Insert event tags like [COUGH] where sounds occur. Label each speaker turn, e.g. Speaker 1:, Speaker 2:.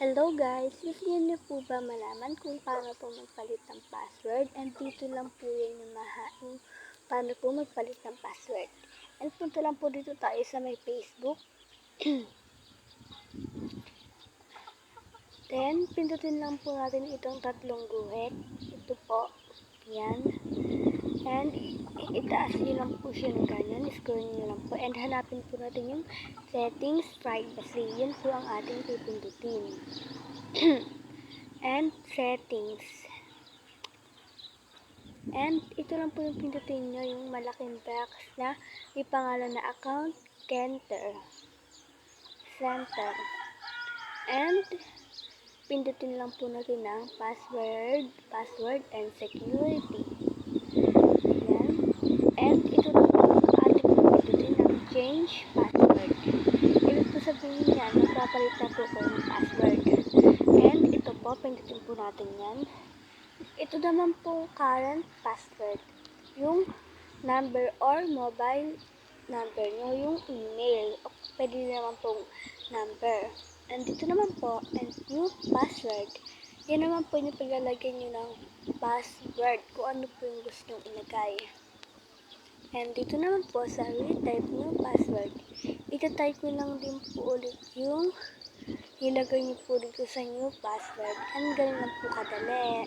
Speaker 1: Hello guys! Gusto niyo po ba malaman kung paano po magpalit ng password? And dito lang po yan yung mahain paano po magpalit ng password. And punta lang po dito tayo sa may Facebook. [CLEARS THROAT] Then, pindutin lang po natin itong tatlong guhit. Ito po. Yan. And, itaas nyo lang po siya ng ganyan. Scroll nyo lang po. And, hanapin po natin yung settings, privacy. Yun po ang ating pipindutin. [CLEARS THROAT] and, settings. And, ito lang po yung pindutin nyo, yung malaking box na may pangalan na account, enter, center. And, pindutin lang po natin ang password, password and security. Yan. And ito na po ang ating pindutin ang change password. Ibig po sabihin yan, magpapalit na po kayo ng password. And ito po, pindutin po natin yan. Ito naman po current password. Yung number or mobile number nyo, yung email. O pwede naman pong number. And dito naman po, and new password. Yan naman po yung paglalagyan nyo ng password kung ano po yung gusto nyo ilagay. And dito naman po sa retype new password, itatype nyo lang din po ulit yung nilagay nyo po dito sa new password. And ganun lang po kadali.